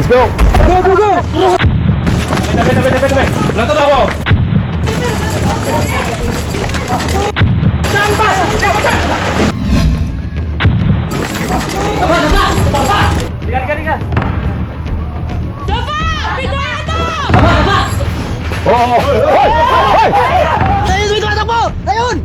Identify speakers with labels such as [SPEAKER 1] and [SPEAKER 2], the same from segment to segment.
[SPEAKER 1] Let's go!
[SPEAKER 2] Go, go, go!
[SPEAKER 1] Bete, bete, bete, bete! Lantan ako! Lihat, lihat, lihat! Oo! Oh, Hoy! Hoy!
[SPEAKER 2] Ayun, may tumatakbo! Ayun!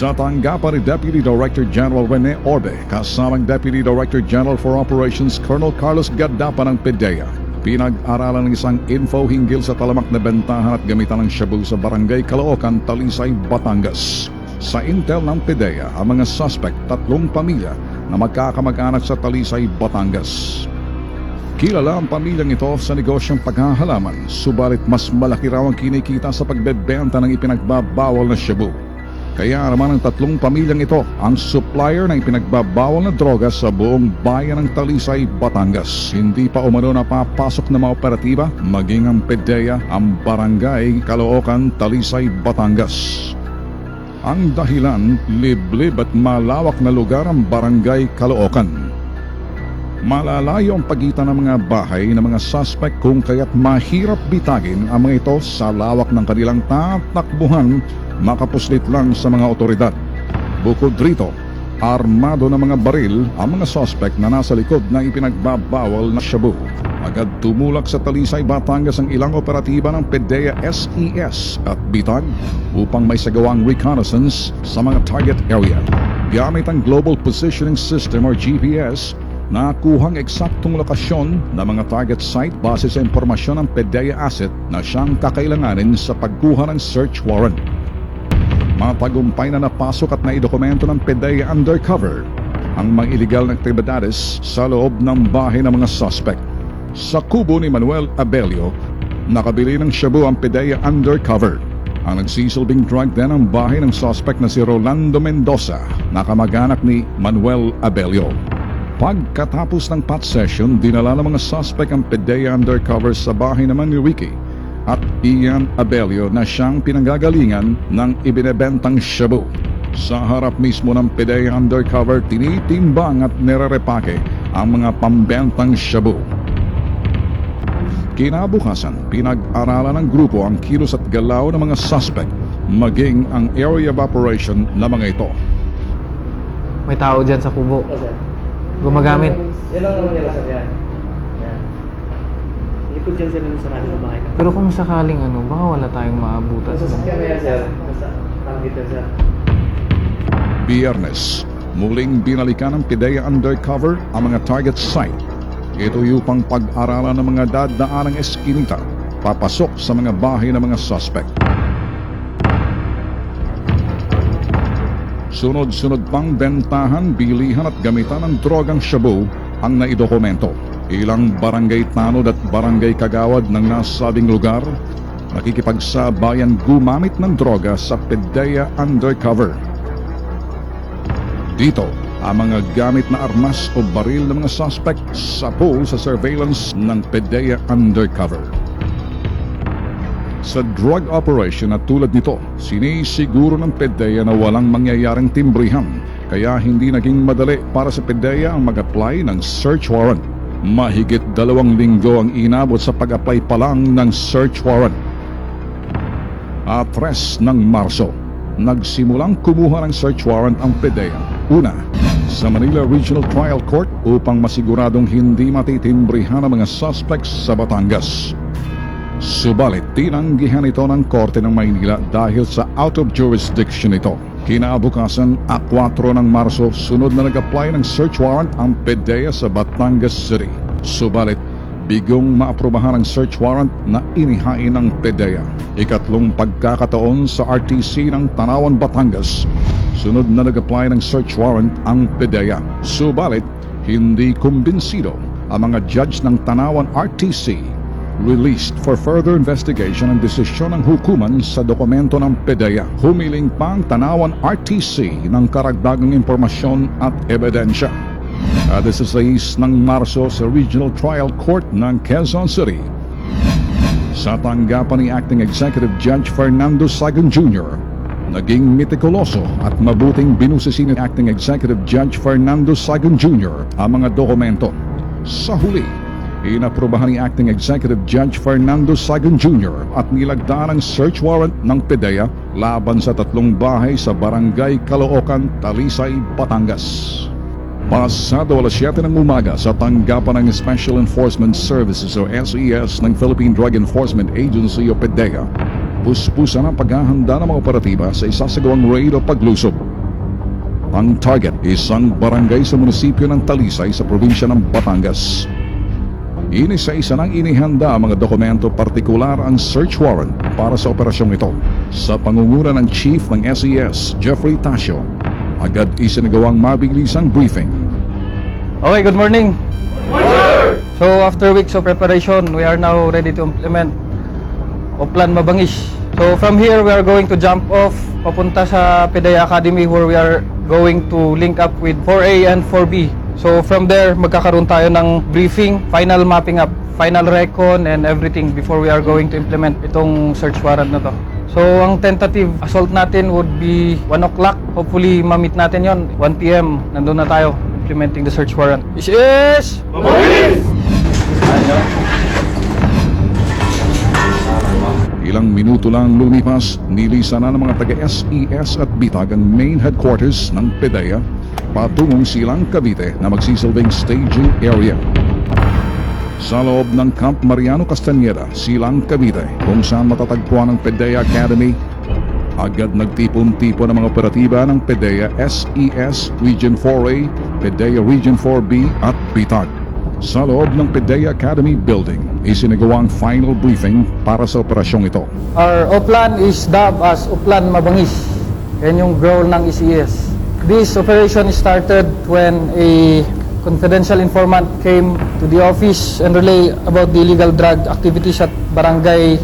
[SPEAKER 3] Sa tanggapan ni Deputy Director General Rene Orbe, kasamang Deputy Director General for Operations Colonel Carlos Gadapa ng PDEA, pinag-aralan ng isang info hinggil sa talamak na bentahan at gamitan ng shabu sa Barangay Caloocan, Talisay, Batangas. Sa intel ng PDEA, ang mga suspect, tatlong pamilya na magkakamag-anak sa Talisay, Batangas. Kilala ang pamilyang ito sa negosyong paghahalaman, subalit mas malaki raw ang kinikita sa pagbebenta ng ipinagbabawal na shabu. Kaya naman ang tatlong pamilyang ito ang supplier ng ipinagbabawal na droga sa buong bayan ng Talisay, Batangas. Hindi pa umano napapasok na mga operatiba, maging ang PDEA, ang barangay Caloocan, Talisay, Batangas. Ang dahilan, liblib at malawak na lugar ang barangay Caloocan. Malalayo ang pagitan ng mga bahay ng mga suspect kung kaya't mahirap bitagin ang mga ito sa lawak ng kanilang tatakbuhan makapuslit lang sa mga otoridad. Bukod rito, armado ng mga baril ang mga suspect na nasa likod ng ipinagbabawal na shabu. Agad tumulak sa Talisay, Batangas ang ilang operatiba ng PDEA SES at BITAG upang may sagawang reconnaissance sa mga target area. Gamit ang Global Positioning System or GPS, nakuhang eksaktong lokasyon ng mga target site base sa impormasyon ng PDEA asset na siyang kakailanganin sa pagkuha ng search warrant. Matagumpay na napasok at naidokumento ng PDEA undercover ang mga illegal na aktibidades sa loob ng bahay ng mga suspect. Sa kubo ni Manuel Abelio, nakabili ng shabu ang PDEA undercover. Ang nagsisilbing drug den ang bahay ng suspect na si Rolando Mendoza, nakamag-anak ni Manuel Abelio. Pagkatapos ng pot session, dinala ng mga suspect ang PDEA undercover sa bahay naman ni Ricky at Ian Abelio na siyang pinanggagalingan ng ibinebentang shabu. Sa harap mismo ng PDEA undercover, tinitimbang at nererepake ang mga pambentang shabu. Kinabukasan, pinag-aralan ng grupo ang kilos at galaw ng mga suspect maging ang area of operation na mga ito.
[SPEAKER 4] May tao dyan sa kubo. Gumagamit.
[SPEAKER 1] Yan lang naman nila sa. Ikot yan sila sa kanilang bahay.
[SPEAKER 4] Pero kung sakaling ano, baka wala tayong maabutan.
[SPEAKER 1] Sa sasakyan na yan, sir. Basta, tawag sir.
[SPEAKER 3] Biyernes, muling binalikan ng PIDEA undercover ang mga target site. Ito yung pang pag-aralan ng mga dadaanang eskinita papasok sa mga bahay ng mga suspect. Sunod-sunod pang bentahan, bilihan at gamitan ng drogang shabu ang naidokumento. Ilang barangay tanod at barangay kagawad ng nasabing lugar nakikipagsabayan gumamit ng droga sa PDEA undercover. Dito, ang mga gamit na armas o baril ng mga suspect sa pool sa surveillance ng PDEA undercover. Sa drug operation at tulad nito, sinisiguro ng PDEA na walang mangyayaring timbrihan kaya hindi naging madali para sa PDEA ang mag-apply ng search warrant. Mahigit dalawang linggo ang inabot sa pag-apply pa lang ng search warrant. Atres ng Marso, nagsimulang kumuha ng search warrant ang PDEA. Una, sa Manila Regional Trial Court upang masiguradong hindi matitimbrihan ang mga suspects sa Batangas. Subalit, tinanggihan ito ng Korte ng Maynila dahil sa out of jurisdiction ito. Kinabukasan, A4 ng Marso, sunod na nag-apply ng search warrant ang PDEA sa Batangas City. Subalit, bigong maaprubahan ang search warrant na inihain ng PDEA. Ikatlong pagkakataon sa RTC ng Tanawan, Batangas. Sunod na nag-apply ng search warrant ang PDEA. Subalit, hindi kumbinsido ang mga judge ng Tanawan RTC released for further investigation ang desisyon ng hukuman sa dokumento ng PDEA. Humiling pang Tanawan RTC ng karagdagang impormasyon at ebidensya. At 16 ng Marso sa Regional Trial Court ng Quezon City. Sa tanggapan ni Acting Executive Judge Fernando Sagan Jr., Naging mitikuloso at mabuting binusisi ni Acting Executive Judge Fernando Sagon Jr. ang mga dokumento. Sa huli, inaprobahan ni Acting Executive Judge Fernando Sagon Jr. at nilagdaan ang search warrant ng PDEA laban sa tatlong bahay sa Barangay Caloocan, Talisay, Batangas. Pasado alas 7 ng umaga sa tanggapan ng Special Enforcement Services o SES ng Philippine Drug Enforcement Agency o PDEA, puspusan ang paghahanda ng mga operatiba sa isasagawang raid o paglusob. Ang target, isang barangay sa munisipyo ng Talisay sa probinsya ng Batangas. Inisa-isa nang inihanda ang mga dokumento partikular ang search warrant para sa operasyong ito. Sa pangunguna ng Chief ng SES, Jeffrey Tasio, agad isinagawang mabilisang briefing.
[SPEAKER 4] Okay, good morning. So after weeks of preparation, we are now ready to implement Oplan Mabangis. So from here, we are going to jump off papunta sa PDEA Academy where we are going to link up with 4A and 4B. So from there, magkakaroon tayo ng briefing, final mapping up, final recon and everything before we are going to implement itong search warrant na to. So ang tentative assault natin would be 1 o'clock. Hopefully ma-meet natin yon 1 p.m. Nandun na tayo implementing the search warrant. This is...
[SPEAKER 3] Ilang minuto lang lumipas, nilisan na ng mga taga-SES at Bitag ang main headquarters ng PDEA patungong silang Cavite na magsisilbing staging area. Sa loob ng Camp Mariano Castañeda, silang Cavite, kung saan matatagpuan ang PDEA Academy, agad nagtipon-tipo ng mga operatiba ng PDEA SES Region 4A, PDEA Region 4B at Bitag. Sa loob ng PDEA Academy Building, isinagawa ang final briefing para sa operasyong ito.
[SPEAKER 4] Our Oplan is dubbed as Oplan Mabangis. Yan yung growl ng ECS. This operation started when a confidential informant came to the office and relay about the illegal drug activities at Barangay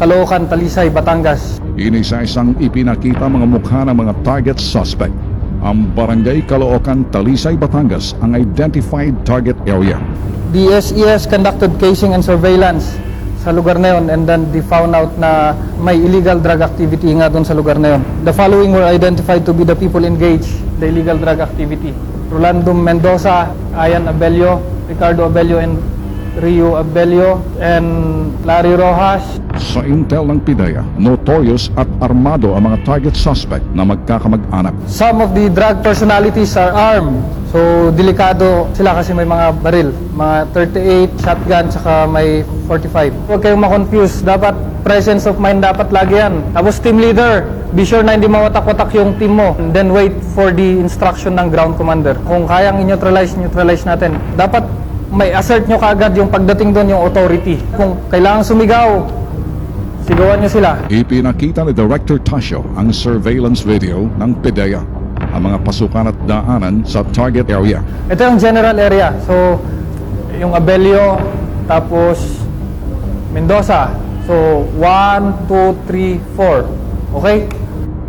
[SPEAKER 4] Caloocan, Talisay, Batangas.
[SPEAKER 3] Inisa-isang ipinakita mga mukha ng mga target suspect. Ang Barangay Caloocan, Talisay, Batangas ang identified target area.
[SPEAKER 4] The SES conducted casing and surveillance sa lugar na yun and then they found out na may illegal drug activity nga doon sa lugar na yun. The following were identified to be the people engaged the illegal drug activity. Rolando Mendoza, Ayan Abelio, Ricardo Abelio and Rio Abelio and Larry Rojas.
[SPEAKER 3] Sa intel ng PIDEA, notorious at armado ang mga target suspect na magkakamag-anak.
[SPEAKER 4] Some of the drug personalities are armed. So, delikado sila kasi may mga baril. Mga 38, shotgun, saka may 45. Huwag kayong makonfuse. Dapat presence of mind dapat lagi yan. Tapos team leader, be sure na hindi mawatak-watak yung team mo. And then wait for the instruction ng ground commander. Kung kayang i-neutralize, neutralize natin. Dapat may assert nyo kaagad yung pagdating doon yung authority. Kung kailangan sumigaw, sigawan nyo sila.
[SPEAKER 3] Ipinakita ni Director Tasio ang surveillance video ng PIDEA, ang mga pasukan at daanan sa target area.
[SPEAKER 4] Ito yung general area. So, yung Abelio, tapos Mendoza. So, 1, 2, 3, 4. Okay?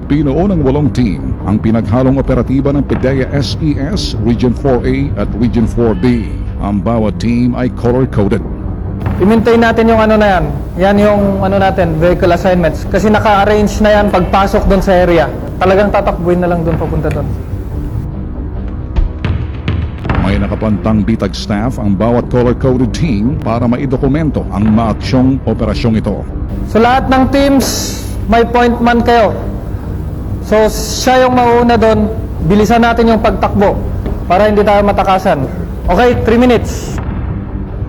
[SPEAKER 3] Binuo ng walong team ang pinaghalong operatiba ng PIDEA SES Region 4A at Region 4B. Ang bawat team ay color-coded.
[SPEAKER 4] I-maintain natin yung ano na yan. Yan yung ano natin, vehicle assignments. Kasi naka-arrange na yan pagpasok doon sa area. Talagang tatakbuhin na lang doon papunta doon.
[SPEAKER 3] May nakapantang bitag staff ang bawat color-coded team para maidokumento ang maaksyong operasyong ito.
[SPEAKER 4] So lahat ng teams, may point man kayo. So siya yung mauuna doon, bilisan natin yung pagtakbo para hindi tayo matakasan. Okay, 3 minutes.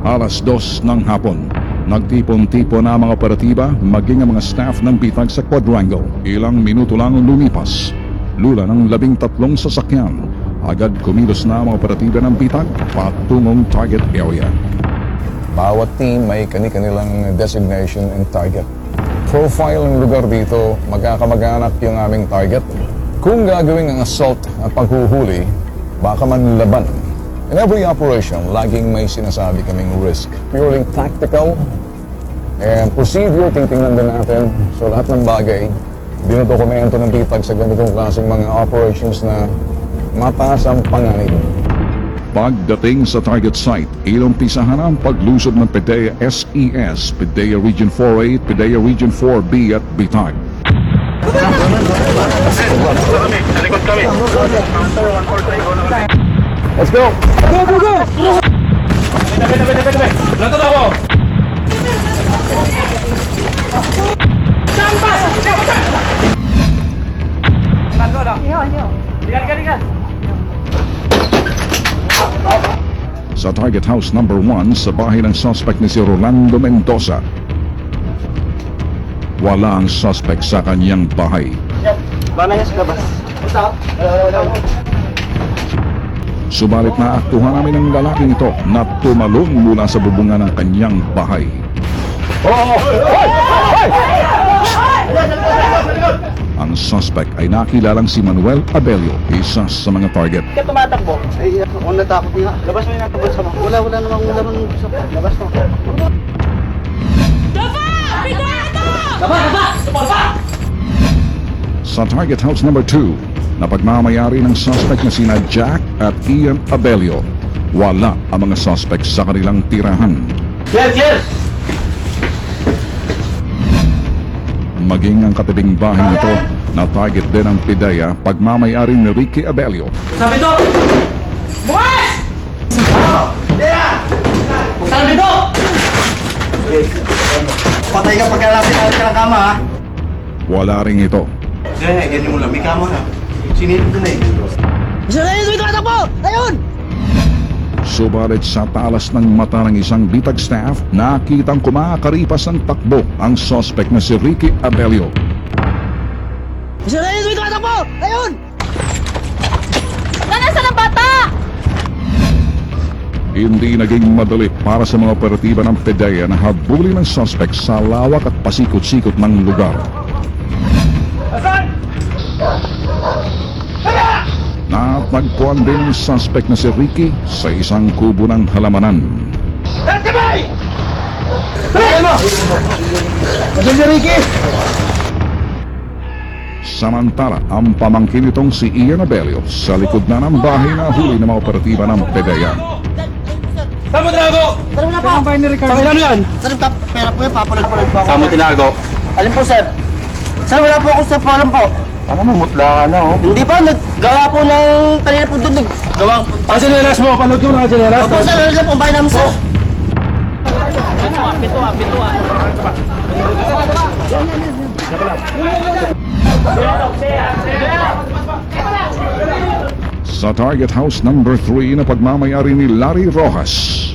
[SPEAKER 3] Alas dos ng hapon. Nagtipon-tipo na mga operatiba maging ang mga staff ng bitag sa quadrangle. Ilang minuto lang lumipas. Lula ng labing tatlong sasakyan. Agad kumilos na ang mga operatiba ng bitag patungong target area.
[SPEAKER 5] Bawat team may kani-kanilang designation and target. Profile ng lugar dito, magkakamag-anak yung aming target. Kung gagawin ang assault at paghuhuli, baka manlaban. In every operation, laging may sinasabi kaming risk. Purely tactical and procedure, titingnan din natin. So lahat ng bagay, dinodokumento ng bitag sa ganitong klaseng mga operations na mataas ang panganib.
[SPEAKER 3] Pagdating sa target site, ilumpisahan ang paglusob ng PDEA SES, PDEA Region 4A, PDEA Region 4B at Bitag.
[SPEAKER 5] Let's go!
[SPEAKER 2] Go, go, go!
[SPEAKER 3] Sa target house number 1 sa bahay ng suspect ni si Rolando Mendoza. Wala ang suspect sa kanyang bahay. Subalit naaktuhan namin ang lalaking ito na tumalon mula sa bubungan ng kanyang bahay. Ang suspect ay nakilalang si Manuel Abelio, isa sa mga target.
[SPEAKER 2] Kaya tumatakbo. Ay, ako natakot nga. Labas mo yung natakot sa mga. Wala, wala namang laman sa Labas mo.
[SPEAKER 3] Sa target house number 2, na pagmamayari ng suspect na sina Jack at Ian Abelio, wala ang mga suspect sa kanilang tirahan.
[SPEAKER 1] Yes, yes!
[SPEAKER 3] Maging ang katibing bahay nito na target din ang PIDEA pagmamayari ni Ricky Abelio.
[SPEAKER 1] Sabi to! Bukas! Sabi to!
[SPEAKER 2] Patay ka pagkalapit natin ka ng kama, ha?
[SPEAKER 3] Wala rin ito.
[SPEAKER 2] Eh, ganyan mo lang. May kama na. Sinilip ko na eh. Isa na yun! Tumatakbo! Ayun!
[SPEAKER 3] Subalit sa talas ng mata ng isang bitag staff, nakitang kumakaripas ng takbo ang suspect na si Ricky Abelio.
[SPEAKER 2] Isa na yun! May tumatakbo! Ayun!
[SPEAKER 6] Nasaan ang bata?
[SPEAKER 3] Hindi naging madali para sa mga operatiba ng PDEA na habulin ang suspect sa lawak at pasikot-sikot ng lugar. Natagpuan din ang suspect na si Ricky sa isang kubo ng halamanan.
[SPEAKER 2] Nasaan si Ricky?
[SPEAKER 3] Samantala, ang pamangkin nitong si Ian Abelio sa likod na ng bahay na huli ng mga operatiba ng PDEA.
[SPEAKER 1] Saan mo tinago?
[SPEAKER 2] Saan mo na po?
[SPEAKER 1] Sa ano yan?
[SPEAKER 2] Ka? Pera po yun, papalag-palag po ako.
[SPEAKER 1] Saan mo tinago?
[SPEAKER 2] Alin po, sir? Sir, wala po ako sa palam po.
[SPEAKER 1] Ano mo, mutla ka na oh.
[SPEAKER 2] Hindi pa, naggawa po ng kanina po doon. Naggawa po.
[SPEAKER 1] Ang sinelas mo, panood yung mga sinelas.
[SPEAKER 2] Opo, sir, wala po ang bahay namin, sir.
[SPEAKER 3] Sa target house number 3 na pagmamayari ni Larry Rojas.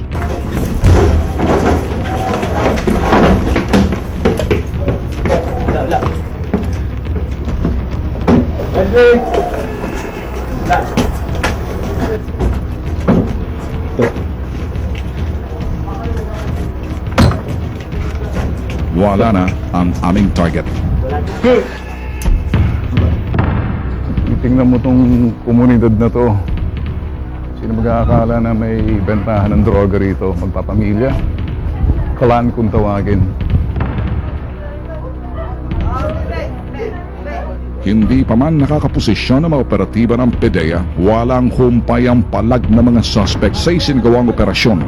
[SPEAKER 3] Wala na ang aming target. Tingnan mo tong komunidad na to. Sino mag-aakala na may bentahan ng droga rito? Magpapamilya? Kalan kung tawagin. Hindi pa man nakakaposisyon ng mga operatiba ng PDEA, walang humpay ang palag ng mga suspect sa isinagawang operasyon.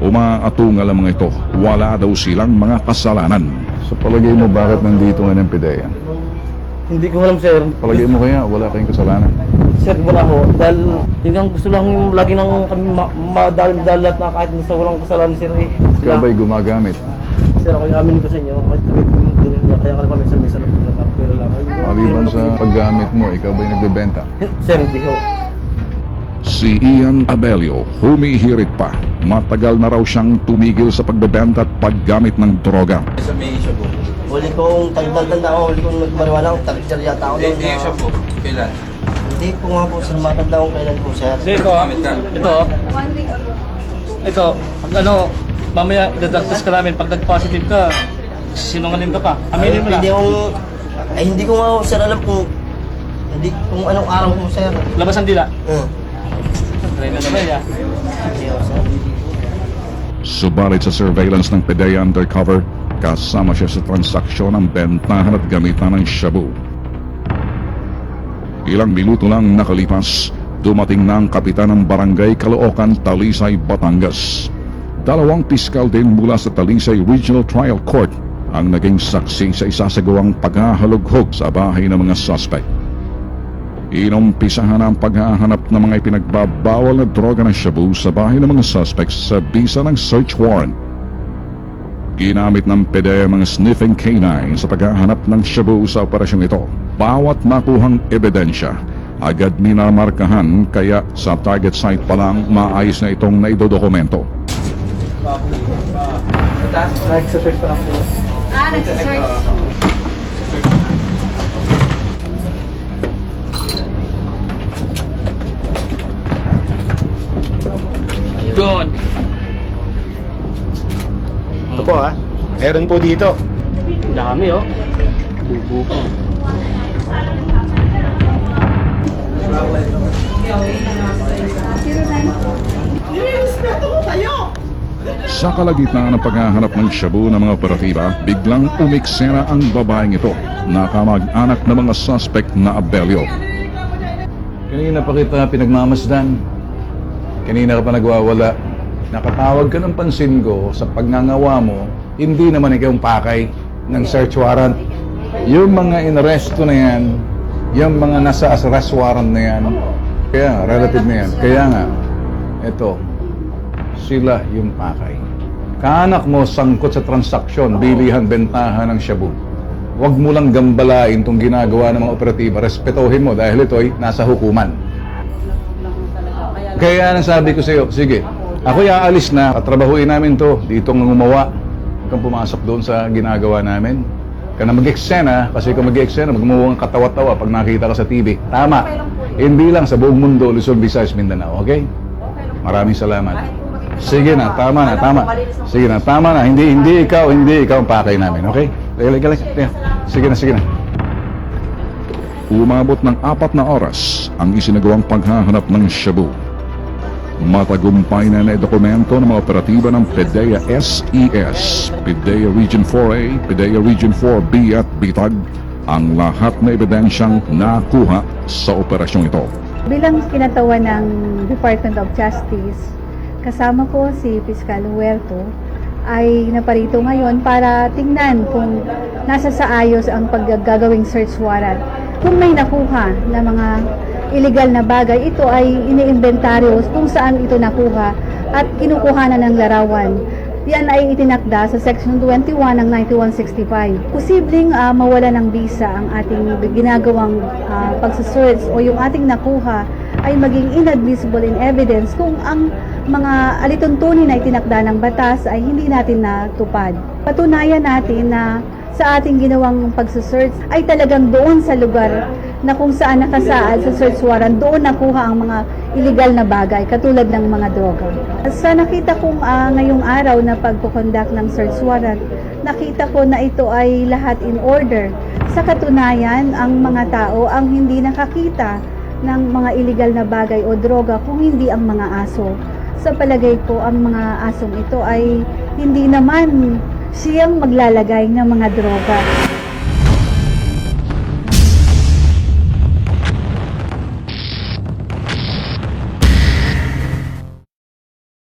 [SPEAKER 3] Umaatungal ang mga ito, wala daw silang mga kasalanan. Sa palagay mo, bakit nandito nga ng PDEA?
[SPEAKER 1] Hindi ko alam, sir.
[SPEAKER 3] Palagay mo kaya, wala kayong kasalanan.
[SPEAKER 1] Sir, wala ho. Dahil yun ang gusto lang yung lagi nang kami ma- madalat na kahit sa walang kasalanan, sir. Eh.
[SPEAKER 3] Ikaw ba'y gumagamit?
[SPEAKER 1] Sir, ako yung amin ko sa inyo. Kahit kami kami kaya ka kami sa mesa na pinapapira lang.
[SPEAKER 3] Maliban sa paggamit mo, ikaw ba'y nagbebenta?
[SPEAKER 1] Sir, hindi ho.
[SPEAKER 3] Si Ian Abelio, humihirit pa. Matagal na raw siyang tumigil sa pagbebenta at paggamit ng droga.
[SPEAKER 2] Huli kong tagdal-tanda ako, huli kong nagmariwala ako, tagdal yata ako noon.
[SPEAKER 7] Eh, siya po. Kailan?
[SPEAKER 2] Hindi po nga po, sir, matanda akong kailan po, sir.
[SPEAKER 1] Ito, ah. ito, ah. ito, pag ano, mamaya dadagtas ka namin. Pag nag-positive ka, sinungaling ka pa. Aminin mo na.
[SPEAKER 2] Hindi akong, ay hindi ko nga, sir, alam kung, hindi kung anong araw po, sir.
[SPEAKER 1] Labas ang dila.
[SPEAKER 2] Uh,
[SPEAKER 3] Subalit sa surveillance ng PDEA undercover, kasama siya sa transaksyon ng bentahan at gamitan ng shabu. Ilang minuto lang nakalipas, dumating na ang kapitan ng barangay Caloocan, Talisay, Batangas. Dalawang piskal din mula sa Talisay Regional Trial Court ang naging saksi sa isasagawang paghahalughog sa bahay ng mga suspect. Inumpisahan ang paghahanap ng mga ipinagbabawal na droga ng shabu sa bahay ng mga suspects sa bisa ng search warrant. Ginamit ng PDEA ang mga sniffing canine sa paghahanap ng shabu sa operasyong ito. Bawat makuhang ebidensya, agad minamarkahan kaya sa target site pa lang maayos na itong naidodokumento.
[SPEAKER 6] Ah, nagsisearch.
[SPEAKER 1] Doon.
[SPEAKER 2] Ito po ha. Meron po dito.
[SPEAKER 1] Dami oh. Bubu ko.
[SPEAKER 3] Sa kalagitnaan ng paghahanap ng shabu ng mga operatiba, biglang umiksena ang babaeng ito, nakamag-anak ng mga suspect na Abelio.
[SPEAKER 5] Kanina pa kita pinagmamasdan. Kanina ka pa nagwawala. Nakatawag ka ng pansin ko sa pagngangawa mo, hindi naman ikaw ang pakay ng search warrant. Yung mga inaresto na yan, yung mga nasa arrest warrant na yan, kaya relative na yan. Kaya nga, eto, sila yung pakay. Kaanak mo sangkot sa transaksyon, bilihan, bentahan ng shabu. Huwag mo lang gambalain itong ginagawa ng mga operatiba. Respetuhin mo dahil ito'y nasa hukuman. Kaya ang sabi ko sa iyo, sige, ako aalis na, katrabahuin namin to, dito nga gumawa. Kung pumasok doon sa ginagawa namin. Ka na mag-eksena, kasi kung mag-eksena, magmuwang katawa-tawa pag nakita ka sa TV. Tama. Hindi lang sa buong mundo, Luzon, Visayas, Mindanao. Okay? Maraming salamat. Sige na, tama na, tama. Sige na, tama na. Hindi, hindi ikaw, hindi ikaw ang pakay namin. Okay? Sige, sige, sige. Sige na, sige na.
[SPEAKER 3] Umabot ng apat na oras ang isinagawang paghahanap ng shabu. Matagumpay na na dokumento ng mga operatiba ng PDEA SES, PDEA Region 4A, PDEA Region 4B at BITAG ang lahat na ebidensyang nakuha sa operasyong ito.
[SPEAKER 6] Bilang kinatawan ng Department of Justice, kasama ko si Fiscal Huerto, ay naparito ngayon para tingnan kung nasa sa ayos ang paggagawing search warrant. Kung may nakuha na mga illegal na bagay, ito ay iniimbentaryo kung saan ito nakuha at kinukuhanan ng larawan. Yan ay itinakda sa Section 21 ng 9165. Posibleng ah, mawala ng visa ang ating ginagawang uh, pagsasearch o yung ating nakuha ay maging inadmissible in evidence kung ang mga alituntunin na itinakda ng batas ay hindi natin natupad. Patunayan natin na sa ating ginawang pagsasearch ay talagang doon sa lugar na kung saan nakasaad sa search warrant, doon nakuha ang mga illegal na bagay katulad ng mga droga. Sa nakita kong ah, ngayong araw na pagkukondak ng search warrant, nakita ko na ito ay lahat in order. Sa katunayan, ang mga tao ang hindi nakakita ng mga illegal na bagay o droga kung hindi ang mga aso. Sa palagay ko, ang mga asong ito ay hindi naman siyang maglalagay ng mga droga.